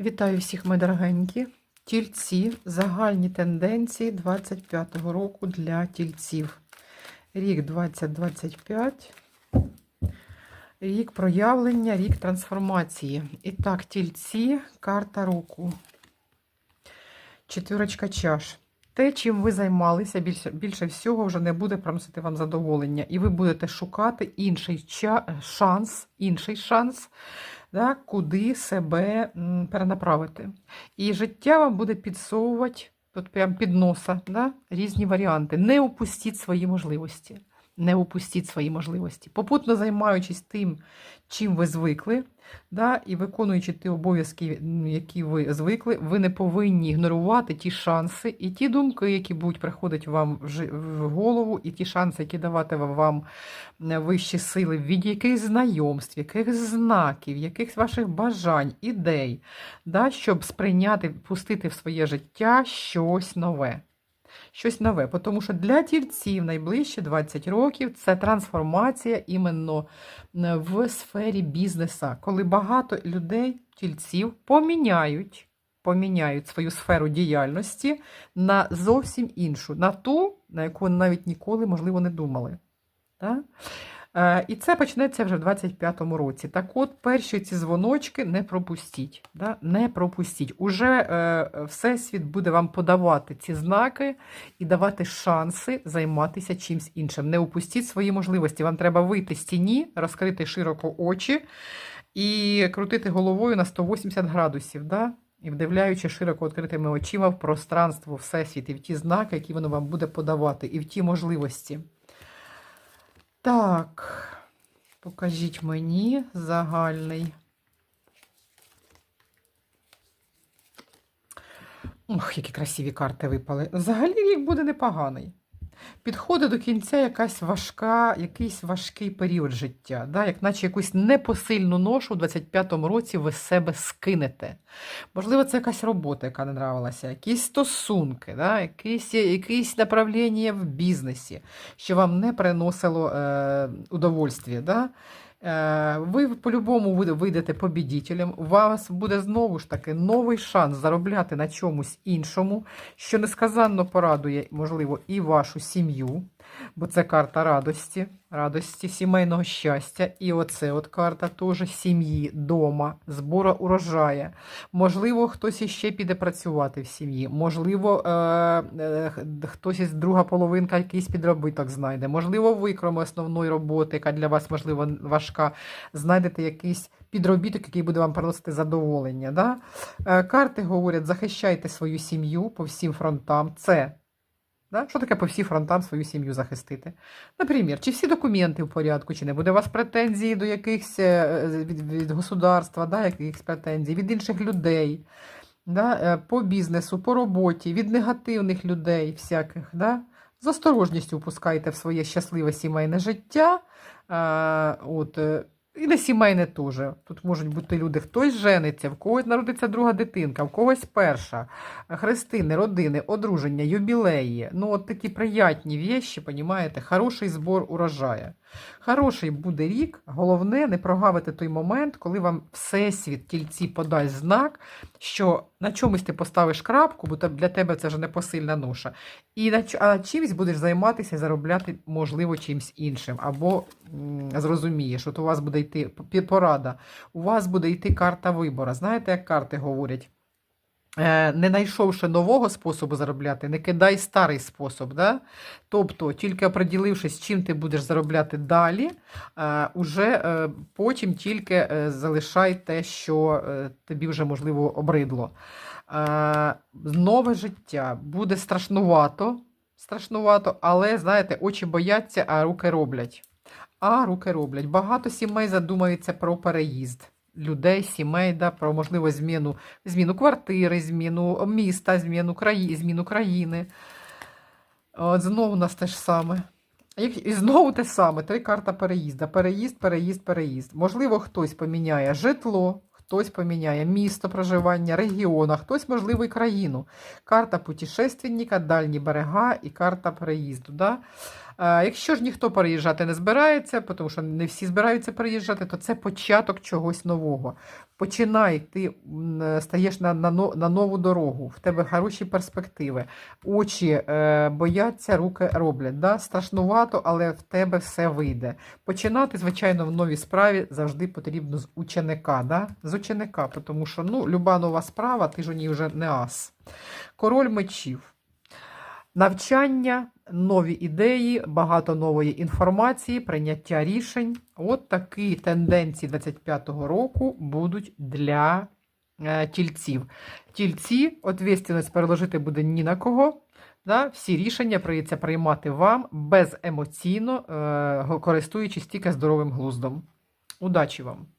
Вітаю всіх, мої дорогенькі. Тільці, загальні тенденції 25-го року для тільців. Рік 2025, рік проявлення, рік трансформації. І так, тільці, карта року. Четвірочка чаш. Те, чим ви займалися, більше, більше всього вже не буде приносити вам задоволення. І ви будете шукати інший ча- шанс, інший шанс, да, куди себе перенаправити. І життя вам буде підсовувати от прям під носа да, різні варіанти. Не упустіть свої можливості. Не упустіть свої можливості. Попутно займаючись тим, чим ви звикли, да, і виконуючи ті обов'язки, які ви звикли, ви не повинні ігнорувати ті шанси і ті думки, які будуть приходити вам в голову, і ті шанси, які даватиме вам вищі сили, від яких знайомств, яких знаків, яких ваших бажань, ідей, да, щоб сприйняти, пустити в своє життя щось нове. Щось нове, тому що для тільців найближчі 20 років це трансформація іменно в сфері бізнеса, коли багато людей, тільців, поміняють, поміняють свою сферу діяльності на зовсім іншу, на ту, на яку навіть ніколи, можливо, не думали. Так? Е, І це почнеться вже в 25-му році. Так от, перші ці дзвоночки не пропустіть. Да? Не пропустіть. Уже е, Всесвіт буде вам подавати ці знаки і давати шанси займатися чимсь іншим. Не упустіть свої можливості. Вам треба вийти з тіні, розкрити широко очі і крутити головою на 180 градусів. Да? І вдивляючи широко відкритими очима в пространство, Всесвіт, і в ті знаки, які воно вам буде подавати, і в ті можливості. Так, покажіть мені загальний. Ох, які красиві карти випали. Взагалі рік буде непоганий. Підходить до кінця якась важка, якийсь важкий період життя, да? як наче якусь непосильну ношу у 25-му році ви себе скинете. Можливо, це якась робота, яка не нравилася, якісь стосунки, да? якісь, якісь направлення в бізнесі, що вам не приносило е, удовольствия. Да? Е, Ви по-любому ви- вийдете побідітелем, у вас буде знову ж таки новий шанс заробляти на чомусь іншому, що несказанно порадує, можливо, і вашу сім'ю, бо це карта радості, радості, сімейного щастя. І оце от карта теж сім'ї, дома, збору урожая. Можливо, хтось іще піде працювати в сім'ї, можливо, е, е, хтось із друга половинка якийсь підробиток знайде, можливо, ви, крім основної роботи, яка для вас, можливо, важка, знайдете якийсь підробіток, який буде вам приносити задоволення. Да? Е, Карти говорять, захищайте свою сім'ю по всім фронтам. Це. Да? Що таке по всім фронтам свою сім'ю захистити? Наприклад, чи всі документи в порядку, чи не буде у вас претензій до якихось е, від, від государства, да, якихось претензій, від інших людей, да, е, по бізнесу, по роботі, від негативних людей всяких. Да? З осторожністю впускайте в своє щасливе сімейне життя. Е, от, і не сімейне теж. Тут можуть бути люди, хтось жениться, в когось народиться друга дитинка, в когось перша. Хрестини, родини, одруження, юбілеї. Ну, от такі приятні вещі, понімаєте, хороший збор урожаю. Хороший буде рік, головне не прогавити той момент, коли вам всесвіт тільці подасть знак, що на чомусь ти поставиш крапку, бо для тебе це вже не посильна ноша. І на а чимось будеш займатися і заробляти, можливо, чимось іншим. Або зрозумієш, от у вас буде йти порада, у вас буде йти карта вибору. Знаєте, як карти говорять? Е, Не знайшовши нового способу заробляти, не кидай старий спосіб. Да? Тобто, тільки оприділившись, чим ти будеш заробляти далі, е, уже е, потім тільки залишай те, що тобі вже можливо обридло. Нове життя буде страшнувато, страшнувато, але знаєте, очі бояться, а руки роблять. А руки роблять. Багато сімей задумаються про переїзд. Людей, сімей, да, про можливу зміну, зміну квартири, зміну міста, зміну, краї, зміну країни. От знову у нас те ж саме. І знову те саме, три карта переїзда. Переїзд, переїзд, переїзд. Можливо, хтось поміняє житло, хтось поміняє місто проживання, регіон, а хтось, можливо, і країну. Карта путешественника, дальні берега і карта переїзду. Да? Якщо ж ніхто переїжджати не збирається, тому що не всі збираються переїжджати, то це початок чогось нового. Починай, ти е, стаєш на, на, на нову дорогу, в тебе хороші перспективи, очі е, бояться, руки роблять. Да? Страшнувато, але в тебе все вийде. Починати, звичайно, в новій справі завжди потрібно з ученика. Да? З ученика, тому що ну, люба нова справа, ти ж у ній вже не ас. Король мечів. Навчання, нові ідеї, багато нової інформації, прийняття рішень. От такі тенденції 25-го року будуть для е, тільців. Тільці, відповідальність переложити буде ні на кого. Да? Всі рішення прийдеться приймати вам беземоційно, е, користуючись тільки здоровим глуздом. Удачі вам!